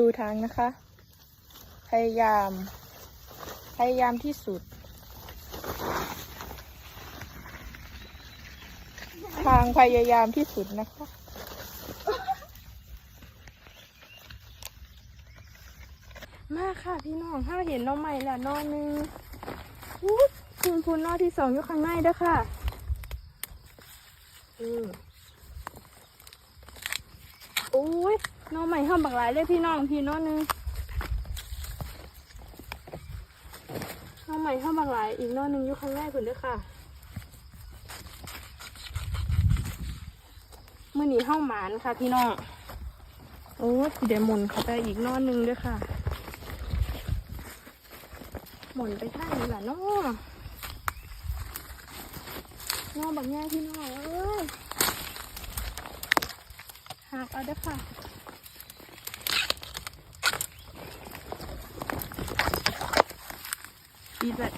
ดูทางนะคะ พยายาม พยายามที่สุด ทางพยายามที่สุดนะคะมาค่ะพี่น้องถ้าเห็นน้องใหม่แล้วนอนหนึงพูดพูนพูนนอที่สองอยู่ข้างในเด้อค่ะอืมโอ้ย น้องใหม่ห้ามบักหลายเลยพี่น้องพี่น้องนึงน้องใหม่ห้ามบักหลายอีกน้องนึงอยู่ข้างในคุณเด้อค่ะมื่อนี้ห้าหมานค่ะพี่น้องโอ้สีเดหมุนเข้าไปอีกน้องนึงเด้วยค่ะหมุนไปท่างนี้แหละนาะเนาะบักแง่พี่น้องเอ้ยหักเอาเด้อค่ะ 一在